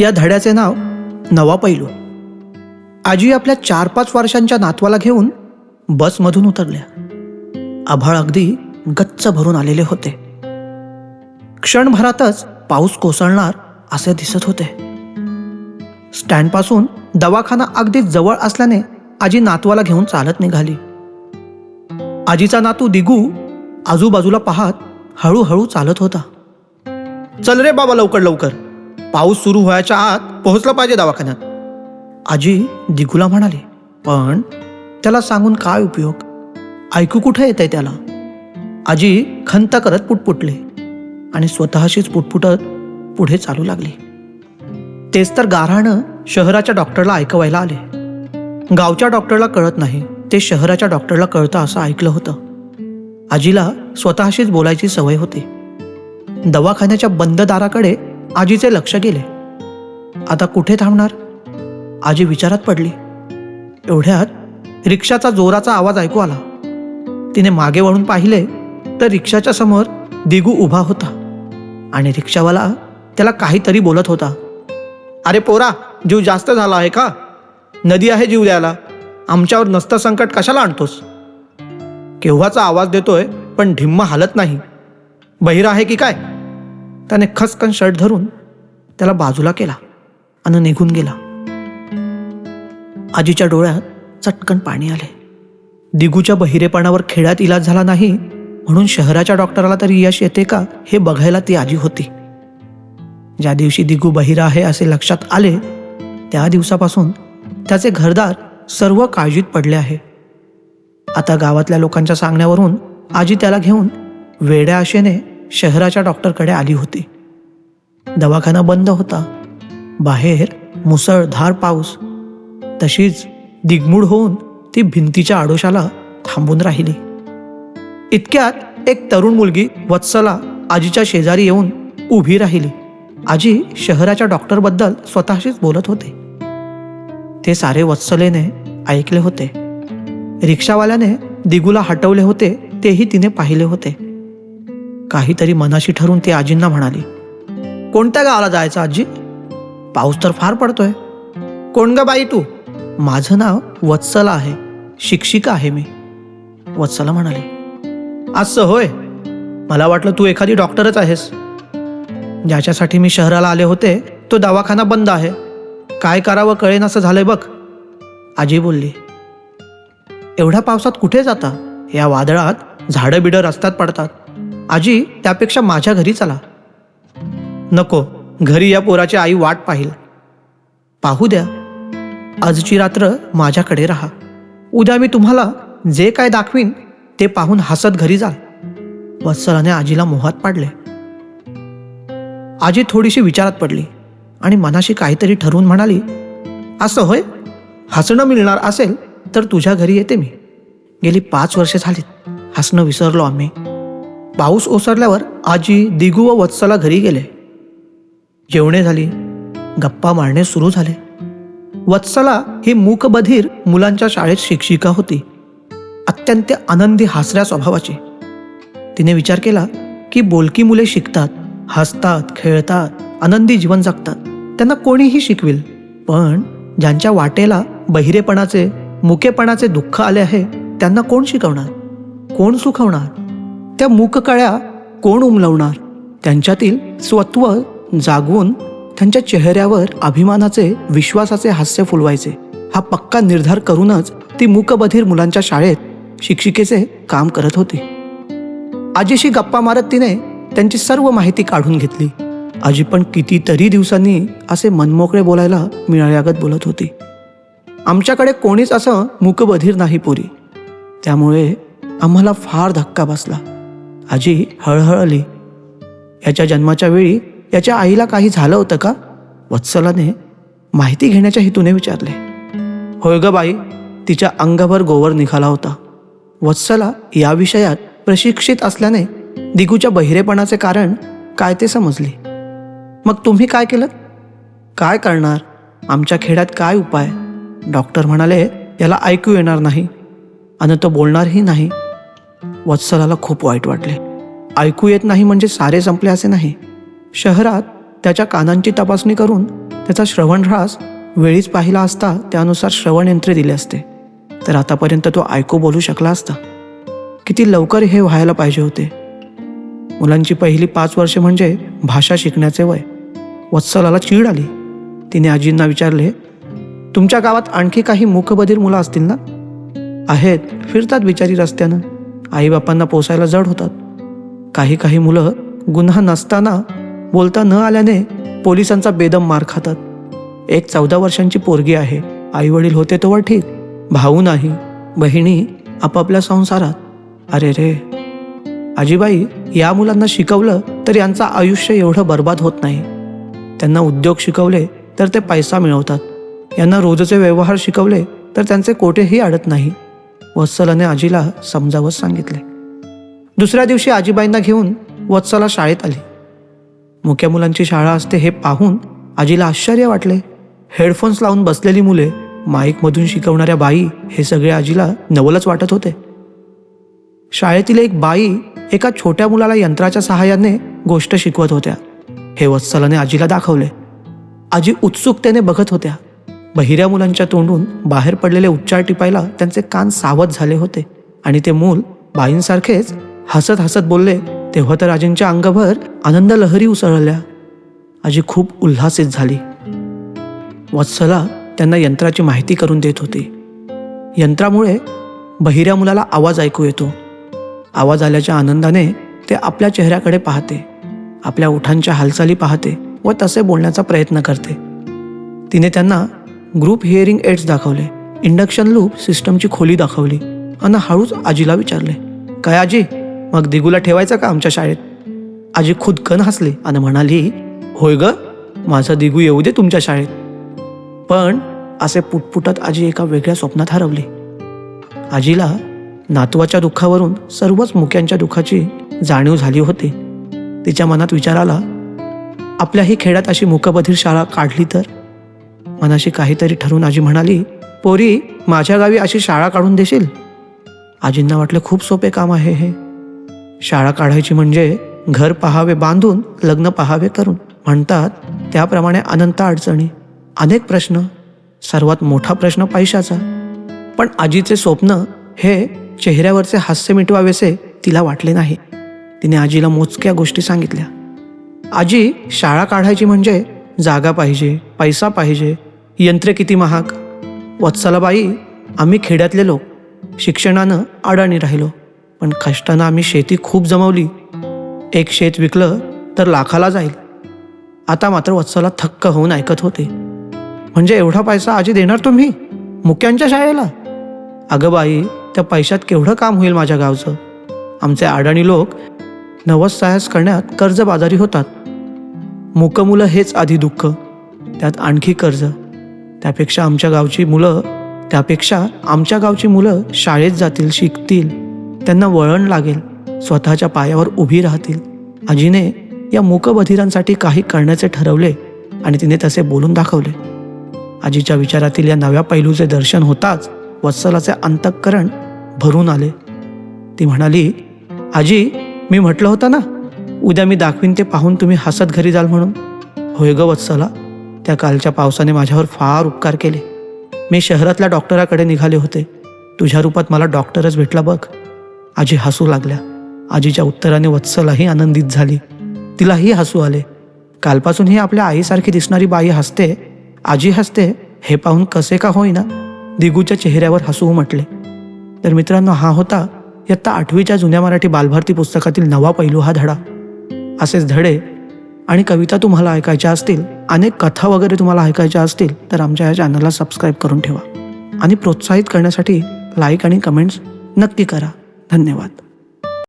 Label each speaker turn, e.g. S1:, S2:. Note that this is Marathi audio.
S1: या धड्याचे नाव नवा पैलू. आजी आपल्या चार पाच वर्षांच्या नातवाला घेऊन बसमधून उतरल्या. आभाळ अगदी गच्च भरून आलेले होते. क्षणभरातच पाऊस कोसळणार असे दिसत होते. स्टँडपासून दवाखाना अगदी जवळ असल्याने आजी नातवाला घेऊन चालत निघाली. आजीचा नातू दिगू आजूबाजूला पाहत हळूहळू चालत होता. चल रे बाबा लवकर लवकर. पाऊस सुरू व्हायच्या आत पोहोचलं पाहिजे दवाखान्यात. आजी दिगूला म्हणाली पण त्याला सांगून काय उपयोग? ऐकू कुठे येतंय त्याला? आजी खंत करत पुटपुटले आणि स्वतःशीच पुटपुटत पुढे चालू लागली. तेच तर गाऱ्हाणं शहराच्या डॉक्टरला ऐकवायला आले. गावच्या डॉक्टरला कळत नाही ते शहराच्या डॉक्टरला कळतं असं ऐकलं होतं. आजीला स्वतःशीच बोलायची सवय होती. दवाखान्याच्या बंद दाराकडे आजीचे लक्ष गेले. आता कुठे थांबणार? आजी विचारात पडली. एवढ्यात रिक्षाचा जोराचा आवाज ऐकू आला. तिने मागे वळून पाहिले तर रिक्षाच्या समोर दिगू उभा होता आणि रिक्षावाला त्याला काहीतरी बोलत होता. अरे पोरा जीव जास्त झाला आहे का? नदी आहे जीव द्यायला. आमच्यावर नसतं संकट कशाला आणतोस? केव्हाचा आवाज देतोय पण ढिम्म हालत नाही. बहिरा आहे की काय? त्याने खसकन शर्ट धरून त्याला बाजूला केला आणि निघून गेला. आजीच्या डोळ्यात चटकन पाणी आले. दिगूच्या बहिरेपणावर खेड्यात इलाज झाला नाही म्हणून शहराच्या डॉक्टराला तरी यश येते का हे बघायला ती आजी होती. ज्या दिवशी दिगू बहिरा आहे असे लक्षात आले त्या दिवसापासून त्याचे घरदार सर्व काळजीत पडले आहे. आता गावातल्या लोकांच्या सांगण्यावरून आजी त्याला घेऊन वेड्या आशेने शहराच्या डॉक्टरकडे आली होती. दवाखाना बंद होता. बाहेर मुसळधार पाऊस. तशीच दिगमूड होऊन ती भिंतीच्या आडोशाला थांबून राहिली. इतक्यात एक तरुण मुलगी वत्सला आजीच्या शेजारी येऊन उभी राहिली. आजी शहराच्या डॉक्टरबद्दल स्वतःशीच बोलत होते. ते सारे वत्सलेने ऐकले होते. रिक्षावाल्याने दिगूला हटवले होते तेही तिने पाहिले होते. काहीतरी मनाशी ठरून ती आजींना म्हणाली कोणत्या गावाला जायचं आजी? पाऊस तर फार पडतोय. कोण ग बाई तू माझं नाव वत्सला आहे. शिक्षिका आहे मी. वत्सला म्हणाली असं होय. मला वाटलं तू एखादी डॉक्टरच आहेस. ज्याच्यासाठी मी शहराला आले होते तो दवाखाना बंद आहे. काय करावं कळेन असं झालंय बघ. आजी बोलली एवढ्या पावसात कुठे जाता? या वादळात झाडं बिडं रस्त्यात पडतात. आजी त्यापेक्षा माझ्या घरी चला. नको घरी या पोराची आई वाट पाहिल. पाहू द्या आजची रात्र माझ्याकडे राहा. उद्या मी तुम्हाला जे काय दाखवीन ते पाहून हसत घरी जा वत्सलाने आजीला मोहात पाडले. आजी थोडीशी विचारात पडली आणि मनाशी काहीतरी ठरवून म्हणाली असं होय? हसणं मिळणार असेल तर तुझ्या घरी येते मी. गेली पाच वर्षे झालीत. हसणं विसरलो आम्ही. पाऊस ओसरल्यावर आजी दिगू व वत्सला घरी गेले. जेवणे झाली. गप्पा मारणे सुरू झाले. वत्सला ही मूकबधीर मुलांच्या शाळेत शिक्षिका होती. अत्यंत आनंदी हासऱ्या स्वभावाची. तिने विचार केला की बोलकी मुले शिकतात हसतात खेळतात आनंदी जीवन जगतात. त्यांना कोणीही शिकविल. पण ज्यांच्या वाटेला बहिरेपणाचे मुकेपणाचे दुःख आले आहे त्यांना कोण शिकवणार? कोण सुखवणार? त्या मूककळ्या कोण उमलवणार? त्यांच्यातील स्वत्व जागवून त्यांच्या चेहऱ्यावर अभिमानाचे विश्वासाचे हास्य फुलवायचे. हा पक्का निर्धार करूनच ती मूकबधीर मुलांच्या शाळेत शिक्षिकेचे काम करत होती. आजीशी गप्पा मारत तिने त्यांची सर्व माहिती काढून घेतली. आजी पण कितीतरी दिवसांनी असे मनमोकळे बोलायला मिळाल्यागत बोलत होती. आमच्याकडे कोणीच असं मूकबधीर नाही पोरी. त्यामुळे आम्हाला फार धक्का बसला. आजी हळहळली. याच्या जन्माच्या वेळी याच्या आईला काही झालं होतं का? वत्सलाने माहिती घेण्याच्या हेतूने विचारले. होय ग बाई तिच्या अंगाभर गोवर निघाला होता. वत्सला या विषयात प्रशिक्षित असल्याने दिगूच्या बहिरेपणाचे कारण काय ते समजले. मग तुम्ही काय केलं? काय करणार? आमच्या खेड्यात काय उपाय? डॉक्टर म्हणाले याला ऐकू येणार नाही. आणि तो बोलणारही नाही. वत्सलाला खूप वाईट वाटले. ऐकू येत नाही म्हणजे सारे संपले असे नाही. शहरात त्याच्या कानांची तपासणी करून त्याचा श्रवणह्रास वेळीच पाहिला असता त्यानुसार श्रवण यंत्रे दिले असते. तर आतापर्यंत तो ऐकू बोलू शकला असता. किती लवकर हे व्हायला पाहिजे होते. मुलांची पहिली पाच वर्षे म्हणजे भाषा शिकण्याचे वय. वत्सलाला चीड आली. तिने आजींना विचारले तुमच्या गावात आणखी काही मुखबधीर मुलं असतील ना? आहेत. फिरतात बिचारी रस्त्यानं. आईबापांना पोसायला जड होतात. काही काही मुलं गुन्हा नसताना बोलता न आल्याने पोलिसांचा बेदम मार खातात. एक चौदा वर्षांची पोरगी आहे. आई वडील होते तोवर ठीक. भाऊ नाही. बहिणी आपापल्या संसारात. अरे रे. आजीबाई या मुलांना शिकवलं तर यांचं आयुष्य एवढं बर्बाद होत नाही. त्यांना उद्योग शिकवले तर ते पैसा मिळवतात. यांना रोजचे व्यवहार शिकवले तर त्यांचे कोठेही अडत नाही. वत्सलाने आजीला समजावत सांगितले. दुसऱ्या दिवशी आजीबाईंना घेऊन वत्सला शाळेत आली. मुक्या मुलांची शाळा असते हे पाहून आजीला आश्चर्य वाटले. हेडफोन्स लावून बसलेली मुले माईकमधून शिकवणाऱ्या बाई हे सगळे आजीला नवलच वाटत होते. शाळेतील एक बाई एका छोट्या मुलाला यंत्राच्या सहाय्याने गोष्ट शिकवत होत्या. हे वत्सलाने आजीला दाखवले. आजी उत्सुकतेने बघत होत्या. बहिऱ्या मुलांच्या तोंडून बाहेर पडलेले उच्चार टिपायला त्यांचे कान सावध झाले होते. आणि ते मूल बाईंसारखेच हसत हसत बोलले तेव्हा तर आजींच्या अंगभर आनंद लहरी उसळल्या. आजी खूप उल्हासित झाली. वत्सला त्यांना यंत्राची माहिती करून देत होती. यंत्रामुळे बहिऱ्या मुलाला आवाज ऐकू येतो. आवाज आल्याच्या आनंदाने ते आपल्या चेहऱ्याकडे पाहते. आपल्या ओठांच्या हालचाली पाहते व तसे बोलण्याचा प्रयत्न करते. तिने त्यांना ग्रुप हिअरिंग एड्स दाखवले. इंडक्शन लूप सिस्टमची खोली दाखवली. आणि हळूच आजीला विचारले काय आजी मग दिगूला ठेवायचं का आमच्या शाळेत? आजी खुदकन हसले आणि म्हणाली होय ग माझा दिगू येऊ दे तुमच्या शाळेत. पण असे पुटपुटत आजी एका वेगळ्या स्वप्नात हरवली. आजीला नातवाच्या दुःखावरून सर्वच मुक्यांच्या दुःखाची जाणीव झाली होती. तिच्या मनात विचार आला आपल्याही खेड्यात अशी मुकबधीर शाळा काढली तर? मनाशी काहीतरी ठरून आजी म्हणाली पोरी माझ्या गावी अशी शाळा काढून देशील? आजींना वाटलं खूप सोपे काम आहे हे. शाळा काढायची म्हणजे घर पहावे बांधून लग्न पहावे करून. म्हणतात त्याप्रमाणे अनंत अडचणी. अनेक प्रश्न. सर्वात मोठा प्रश्न पैशाचा. पण आजीचे स्वप्न हे चेहऱ्यावरचे हास्य मिटवावेसे तिला वाटले नाही. तिने आजीला मोजक्या गोष्टी सांगितल्या. आजी शाळा काढायची म्हणजे जागा पाहिजे पैसा पाहिजे यंत्रे किती महाग? वत्सलाबाई आम्ही खेड्यातले लोक. शिक्षणानं अडाणी राहिलो. पण कष्टानं आम्ही शेती खूप जमवली. एक शेत विकलं तर लाखाला जाईल. आता मात्र वत्सला थक्क होऊन ऐकत होते. म्हणजे एवढा पैसा आजी देणार तुम्ही? मुक्यांच्या शाळेला? अगं बाई त्या पैशात केवढं काम होईल माझ्या गावचं? आमचे अडाणी लोक नवस साहस करण्यात कर्जबाजारी होतात. मुकमुलं हेच आधी दुःख. त्यात आणखी कर्ज. त्यापेक्षा आमच्या गावची मुलं त्यापेक्षा आमच्या गावची मुलं शाळेत जातील शिकतील. त्यांना वळण लागेल. स्वतःच्या पायावर उभी राहतील. आजीने या मूकबधिरांसाठी काही करण्याचे ठरवले आणि तिने तसे बोलून दाखवले. आजीच्या विचारातील या नव्या पैलूचे दर्शन होताच वत्सलाचे अंतःकरण भरून आले. ती म्हणाली आजी मी म्हटलं होतं ना उद्या मी दाखवीन ते पाहून तुम्ही हसत घरी जाल म्हणून. होय ग वत्सला त्या कालच्या पावसाने माझ्यावर फार उपकार केले. मी शहरातल्या डॉक्टराकडे निघाले होते. तुझ्या रूपात मला डॉक्टरच भेटला बघ. आजी हसू लागल्या. आजीच्या उत्तराने वत्सलाही आनंदित झाली. तिलाही हसू आले. कालपासून ही आपल्या आईसारखी दिसणारी बाई हसते आजी हसते हे पाहून कसे का होईना? दिगूच्या चेहऱ्यावर हसू म्हटले. तर मित्रांनो हा होता इयत्ता आठवीच्या जुन्या मराठी बालभारती पुस्तकातील नवा पैलू हा धडा. असेच धडे आणि कविता तुम्हाला ऐकायच्या असतील अनेक कथा वगैरे तुम्हाला ऐकायच्या असतील तर आमच्या या चॅनलला सबस्क्राईब करून ठेवा. आणि प्रोत्साहित करण्यासाठी लाईक आणि कमेंट्स नक्की करा. धन्यवाद.